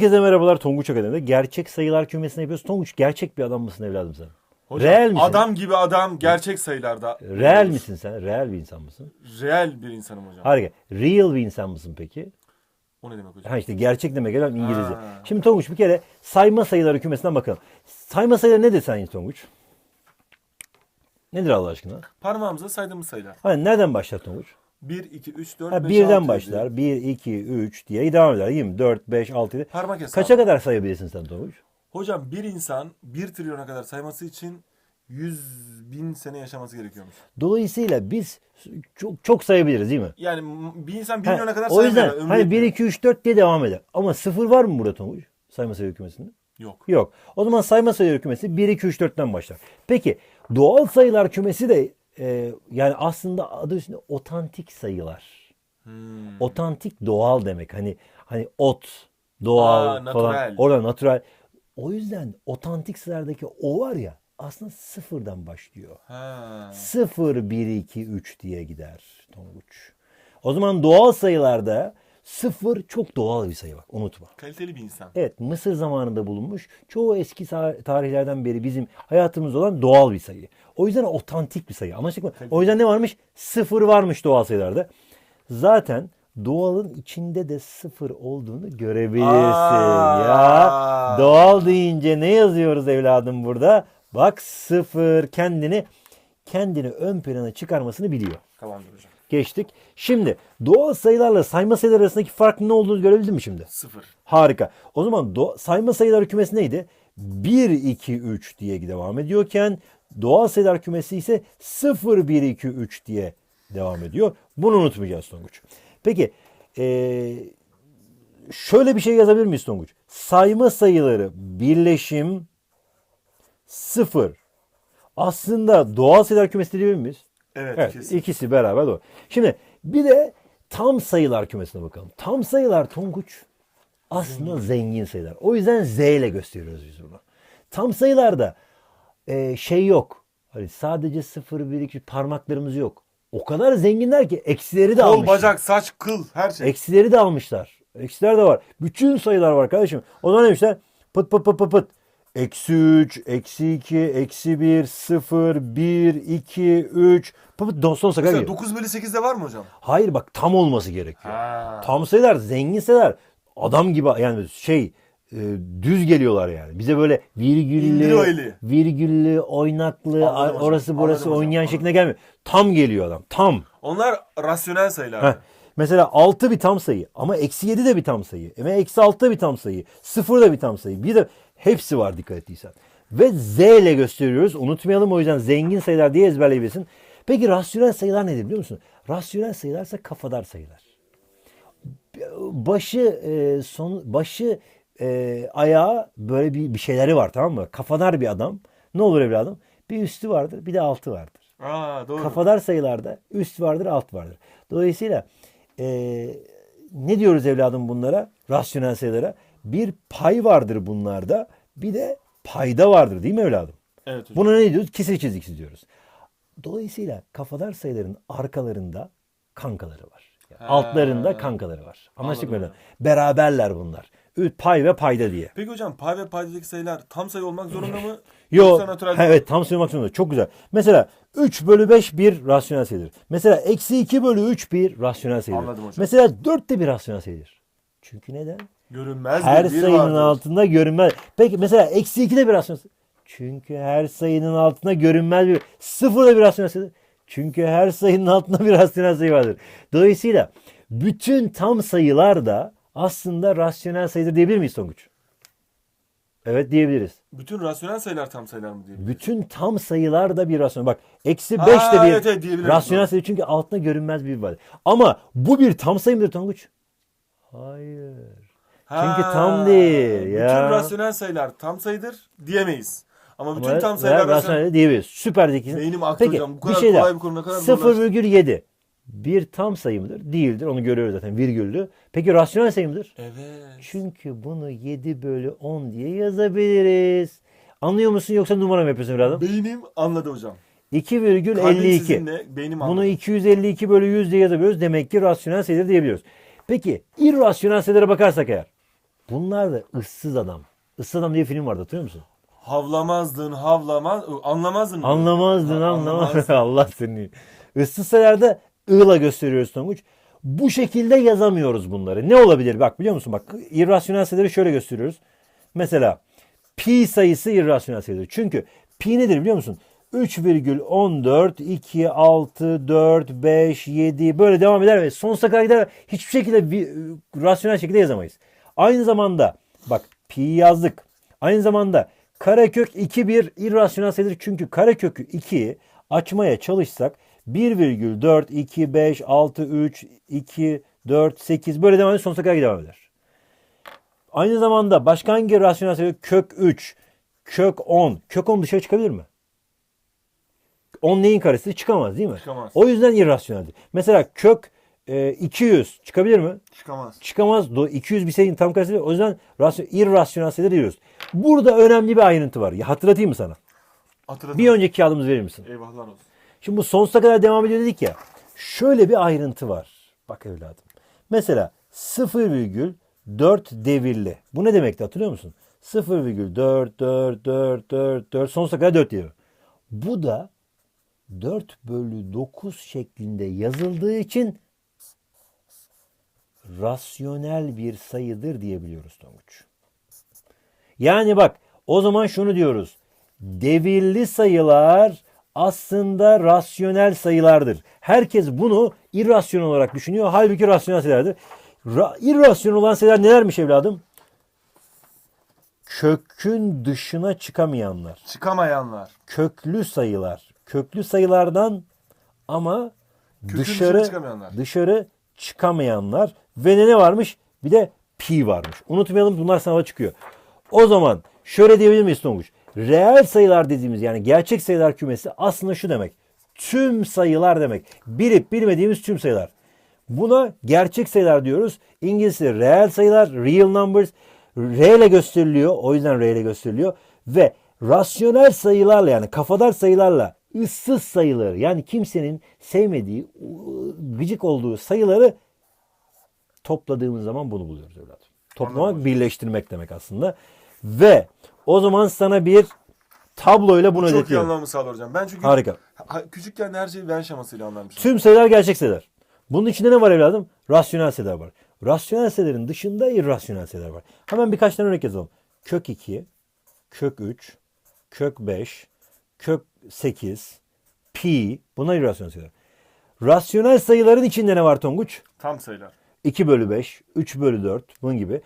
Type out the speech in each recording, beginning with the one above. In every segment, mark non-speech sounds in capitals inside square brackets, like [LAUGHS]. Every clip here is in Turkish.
Herkese merhabalar Tonguç Akademi'de. Gerçek sayılar kümesini yapıyoruz. Tonguç gerçek bir adam mısın evladım sen? Hocam, Reel misin? Adam gibi adam gerçek sayılarda. Reel misin sen? Reel bir insan mısın? Reel bir insanım hocam. Harika. Real bir insan mısın peki? O ne demek hocam? Ha işte gerçek demek gelen İngilizce. Ha. Şimdi Tonguç bir kere sayma sayıları kümesinden bakalım. Sayma sayıları nedir sen Tonguç? Nedir Allah aşkına? Parmağımıza saydığımız sayılar. Hani nereden başlar Tonguç? 1, 2, 3, 4, Ha, 5, birden 6, başlar. 1, 2, 3 diye devam eder. 20, 4, 5, 6, 7. Parmak hesabı. Kaça kadar sayabilirsin sen Tonguç? Hocam bir insan 1 trilyona kadar sayması için 100 bin sene yaşaması gerekiyormuş. Dolayısıyla biz çok çok sayabiliriz değil mi? Yani bir insan 1 Ha, milyona kadar o sayamıyor. yüzden ömrü hani 1, yetmiyor. 2, 3, 4 diye devam eder. Ama sıfır var mı burada Tonguç? Sayma sayı hükümesinde? Yok. Yok. O zaman sayma sayı kümesi 1, 2, 3, 4'ten başlar. Peki doğal sayılar kümesi de e, yani aslında adı üstünde otantik sayılar. Hmm. Otantik doğal demek. Hani hani ot, doğal Aa, falan. natural. Orada natural. O yüzden otantik sayılardaki o var ya aslında sıfırdan başlıyor. Ha. 0, 1, 2, 3 diye gider Tonguç. O zaman doğal sayılarda 0 çok doğal bir sayı bak unutma. Kaliteli bir insan. Evet Mısır zamanında bulunmuş çoğu eski tarihlerden beri bizim hayatımızda olan doğal bir sayı. O yüzden otantik bir sayı. Anlaştık mı? O yüzden ne varmış? Sıfır varmış doğal sayılarda. Zaten doğalın içinde de sıfır olduğunu görebilirsin. Aa. Ya doğal deyince ne yazıyoruz evladım burada? Bak sıfır kendini kendini ön plana çıkarmasını biliyor. Tamamdır hocam. Geçtik. Şimdi doğal sayılarla sayma sayılar arasındaki farkın ne olduğunu görebildin mi şimdi? 0. Harika. O zaman do- sayma sayılar kümesi neydi? 1, 2, 3 diye devam ediyorken doğal sayılar kümesi ise 0, 1, 2, 3 diye devam ediyor. Bunu unutmayacağız Tonguç. Peki ee, şöyle bir şey yazabilir miyiz Tonguç? Sayma sayıları birleşim 0. Aslında doğal sayılar kümesi diyebilir miyiz? Evet, Evet, kesin. ikisi beraber doğru. Şimdi bir de tam sayılar kümesine bakalım. Tam sayılar Tonguç aslında zengin sayılar. O yüzden Z ile gösteriyoruz biz bunu. Tam sayılarda e, şey yok. Hani sadece 0, 1, 2 parmaklarımız yok. O kadar zenginler ki eksileri de Kol, almışlar. bacak, saç, kıl her şey. Eksileri de almışlar. Eksiler de var. Bütün sayılar var kardeşim. O zaman demişler pıt pıt pıt pıt pıt. Eksi 3, eksi 2, eksi 1, 0, 1, 2, 3. Pıt pıt son sonsuza kadar Mesela gidiyor. 9 bölü 8'de var mı hocam? Hayır bak tam olması gerekiyor. Ha. Tam sayılar, zengin sayılar. Adam gibi yani şey e, düz geliyorlar yani. Bize böyle İndir o virgüllü, eli. virgüllü, oynaklı, Anladım hocam, orası burası anladım hocam, oynayan anladım. gelmiyor. Tam geliyor adam. Tam. Onlar rasyonel sayılar. Heh. Mesela 6 bir tam sayı ama eksi 7 de bir tam sayı. Ama eksi 6 da bir tam sayı. 0 da bir tam sayı. Bir de hepsi var dikkat ettiysen. Ve Z ile gösteriyoruz. Unutmayalım o yüzden zengin sayılar diye ezberleyebilirsin. Peki rasyonel sayılar nedir biliyor musun? Rasyonel sayılarsa kafadar sayılar. Başı e, son başı e, ayağı böyle bir, bir şeyleri var tamam mı? Kafadar bir adam. Ne olur evladım? Bir üstü vardır, bir de altı vardır. Aa, doğru. Kafadar sayılarda üst vardır, alt vardır. Dolayısıyla e, ne diyoruz evladım bunlara? Rasyonel sayılara. Bir pay vardır bunlarda, bir de payda vardır değil mi evladım? Evet hocam. Buna ne diyoruz? Kesir çizgisi diyoruz. Dolayısıyla kafadar sayıların arkalarında kankaları var. Yani altlarında kankaları var. Anlaştık mı? Beraberler bunlar. Pay ve payda diye. Peki hocam pay ve paydadaki sayılar tam sayı olmak zorunda mı? [CLEARS THROAT] Yo, Yoksa natural ha, evet tam sayı olmak zorunda. Çok güzel. Mesela 3 bölü 5 bir rasyonel sayıdır. Mesela eksi 2 bölü 3 bir rasyonel sayıdır. Anladım hocam. Mesela 4 de bir rasyonel sayıdır. Çünkü neden? Görünmez Her bir sayının vardır. altında görünmez. Peki mesela eksi 2 de bir rasyonel sayı. Çünkü her sayının altında görünmez bir. Sıfır da bir rasyonel sayıdır. Çünkü her sayının altında [LAUGHS] bir rasyonel sayı vardır. Dolayısıyla bütün tam sayılar da aslında rasyonel sayıdır diyebilir miyiz Tonguç? Evet diyebiliriz. Bütün rasyonel sayılar tam sayılar mı diyebiliriz? Bütün tam sayılar da bir rasyonel. Bak eksi 5 Aa, de bir evet, evet, rasyonel sayı çünkü altında görünmez bir var. Ama bu bir tam sayı mıdır Tonguç? Hayır. Çünkü tam değil ya. Bütün rasyonel sayılar tam sayıdır diyemeyiz. Ama bütün Ama tam sayılar rasyonel. rasyonel diyebiliriz. Süper zekisin. Beynim aktı Peki hocam. Bu bir kadar şey kolay daha. bir konu ne kadar 0,7 bir tam sayı mıdır? Değildir. Onu görüyoruz zaten virgüllü. Peki rasyonel sayı mıdır? Evet. Çünkü bunu 7 bölü 10 diye yazabiliriz. Anlıyor musun yoksa numara mı yapıyorsun evladım? Beynim anladı hocam. 2,52. Kalbim sizinle, beynim anladı. Bunu 252 bölü 100 diye yazabiliyoruz. Demek ki rasyonel sayıdır diyebiliyoruz. Peki irrasyonel sayılara bakarsak eğer. Bunlar da ıssız adam. Issız adam diye film vardı hatırlıyor musun? Havlamazdın, havlamaz, anlamazdın. mı? Anlamazdın Ha, anlamazdın. [LAUGHS] Allah seni. Issız sayılarda ığla gösteriyoruz Tonguç. Bu şekilde yazamıyoruz bunları. Ne olabilir? Bak biliyor musun? Bak irrasyonel sayıları şöyle gösteriyoruz. Mesela pi sayısı irrasyonel sayıdır. Çünkü pi nedir biliyor musun? 3,14, 2, 6, 4, 5, 7 böyle devam eder ve sonsuza kadar gider. Hiçbir şekilde bir, rasyonel şekilde yazamayız. Aynı zamanda bak pi yazdık. Aynı zamanda karekök 2 bir irrasyonel sayıdır. Çünkü karekökü 2'yi açmaya çalışsak 1,4, 2, 5, 6, 3, 2, 4, 8 böyle devam eder. Sonsuza kadar devam eder. Aynı zamanda başka hangi rasyonel sayı? Kök 3, kök 10. Kök 10 dışarı çıkabilir mi? 10 neyin karesi? Çıkamaz değil mi? Çıkamaz. O yüzden irrasyoneldir. Mesela kök e, 200 çıkabilir mi? Çıkamaz. Çıkamaz. Do- 200 bir sayının tam değil. O yüzden rasyon, irrasyonel sayılar diyoruz. Burada önemli bir ayrıntı var. Ya hatırlatayım mı sana? Hatırladım. Bir önceki kağıdımızı verir misin? Eyvahlar olsun. Şimdi bu sonsuza kadar devam ediyor dedik ya. Şöyle bir ayrıntı var. Bak evladım. Mesela 0,4 devirli. Bu ne demekti hatırlıyor musun? 0,4 4 4 4 4 sonsuza kadar 4 diyor. Bu da 4 bölü 9 şeklinde yazıldığı için rasyonel bir sayıdır diyebiliyoruz Tonguç. Yani bak o zaman şunu diyoruz. Devirli sayılar aslında rasyonel sayılardır. Herkes bunu irrasyonel olarak düşünüyor. Halbuki rasyonel sayılardır. Ra- irrasyonel olan sayılar nelermiş evladım? Kökün dışına çıkamayanlar. Çıkamayanlar. Köklü sayılar. Köklü sayılardan ama Kökün dışarı dışına çıkamayanlar. dışarı çıkamayanlar ve ne ne varmış? Bir de pi varmış. Unutmayalım bunlar sınava çıkıyor. O zaman şöyle diyebilir miyiz Tonguç? Reel sayılar dediğimiz yani gerçek sayılar kümesi aslında şu demek. Tüm sayılar demek. Bilip bilmediğimiz tüm sayılar. Buna gerçek sayılar diyoruz. İngilizce reel sayılar, real numbers. R ile gösteriliyor. O yüzden R ile gösteriliyor. Ve rasyonel sayılarla yani kafadar sayılarla ıssız sayıları yani kimsenin sevmediği, gıcık olduğu sayıları topladığımız zaman bunu buluyoruz evladım. Toplamak, Anladım. birleştirmek demek aslında. Ve o zaman sana bir tabloyla bunu Çok iyi anlamı sağlar hocam. Ben çünkü Harika. Ha- küçükken her şeyi Venn şemasıyla anlamıştım. Tüm sayılar gerçek sayılar. Bunun içinde ne var evladım? Rasyonel sayılar var. Rasyonel sayıların dışında irrasyonel sayılar var. Hemen birkaç tane örnek yazalım. Kök 2, kök 3, kök 5, kök 8, pi. Bunlar irrasyonel sayılar. Rasyonel sayıların içinde ne var Tonguç? Tam sayılar. 2 bölü 5, 3 bölü 4 bunun gibi.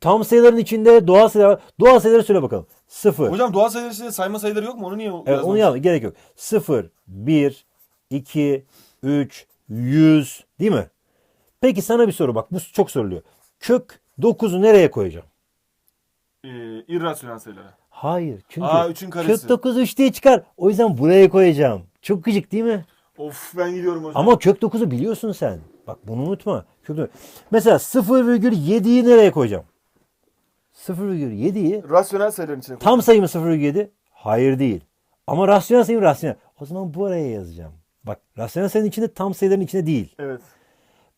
Tam sayıların içinde doğal sayılar var. Doğal sayıları söyle bakalım. 0, Hocam doğal sayılar içinde sayma sayıları yok mu? Onu niye Evet, onu yazma gerek yok. 0, 1, 2, 3, 100 değil mi? Peki sana bir soru bak bu çok soruluyor. Kök 9'u nereye koyacağım? Ee, irrasyonel sayılara. Hayır çünkü Aa, üçün karesi. kök 9 3 diye çıkar. O yüzden buraya koyacağım. Çok gıcık değil mi? Of ben gidiyorum hocam. Ama kök 9'u biliyorsun sen. Bak bunu unutma. 9. Mesela 0,7'yi nereye koyacağım? 0,7'yi rasyonel sayıların içine. Tam sayı mı 0,7? Hayır değil. Ama rasyonel sayı mı rasyonel? O zaman buraya yazacağım. Bak rasyonel sayının içinde tam sayıların içinde değil. Evet.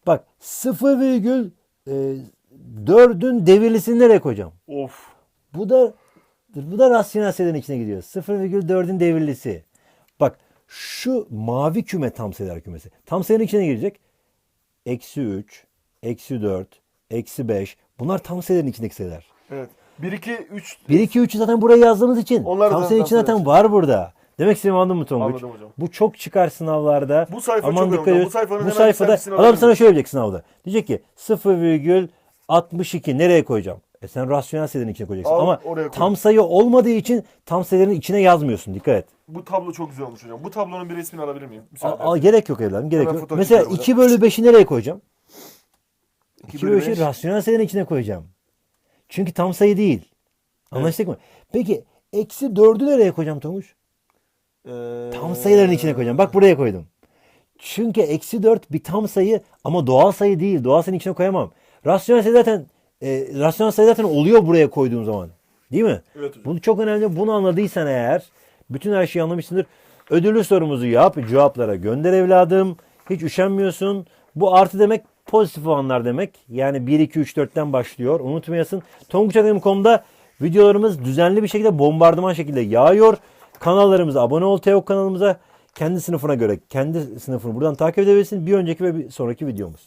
Bak 0,4'ün devirlisini nereye koyacağım? Of. Bu da bu da rasyonel sayıların içine gidiyor. 0,4'ün devirlisi. Bak şu mavi küme tam sayılar kümesi. Tam sayının içine girecek. Eksi 3, eksi 4, eksi 5. Bunlar tam sayıların içindeki sayılar. Evet. 1 2 3 1 2 3'ü zaten buraya yazdığımız için Onlar tam sayı için zaten var burada. Demek istediğimi anladın mı Tonguç? Anladım hocam. Bu çok çıkar sınavlarda. Bu sayfa Aman çok dikkat önemli. Bu sayfanın Bu sayfada adam sana şöyle diyecek sınavda. Diyecek ki 0,62 nereye koyacağım? E sen rasyonel sayıların içine koyacaksın. Al, Ama oraya koy. tam sayı olmadığı için tam sayıların içine yazmıyorsun. Dikkat et. Bu tablo çok güzel olmuş hocam. Bu tablonun bir resmini alabilir miyim? Müsaade al, gerek yok evladım gerek Hemen yok. fotoğraf Mesela çekiyorum 2 bölü 5'i nereye koyacağım? 2 2 bölü 5'i rasyonel sayının içine koyacağım. Çünkü tam sayı değil. Anlaştık mı? Peki eksi 4'ü nereye koyacağım Tonguç? Tam sayıların içine koyacağım. Bak buraya koydum. Çünkü eksi 4 bir tam sayı ama doğal sayı değil. Doğal sayının içine koyamam. Rasyonel sayı zaten e, rasyonel sayı zaten oluyor buraya koyduğum zaman. Değil mi? Evet hocam. Bu çok önemli. Bunu anladıysan eğer bütün her şeyi anlamışsındır. Ödüllü sorumuzu yap. Cevaplara gönder evladım. Hiç üşenmiyorsun. Bu artı demek pozitif olanlar demek. Yani 1, 2, 3, 4'ten başlıyor. Unutmayasın. Tonguçakademi.com'da videolarımız düzenli bir şekilde bombardıman şekilde yağıyor. Kanallarımıza abone ol. Teok kanalımıza kendi sınıfına göre kendi sınıfını buradan takip edebilirsin. Bir önceki ve bir sonraki videomuz.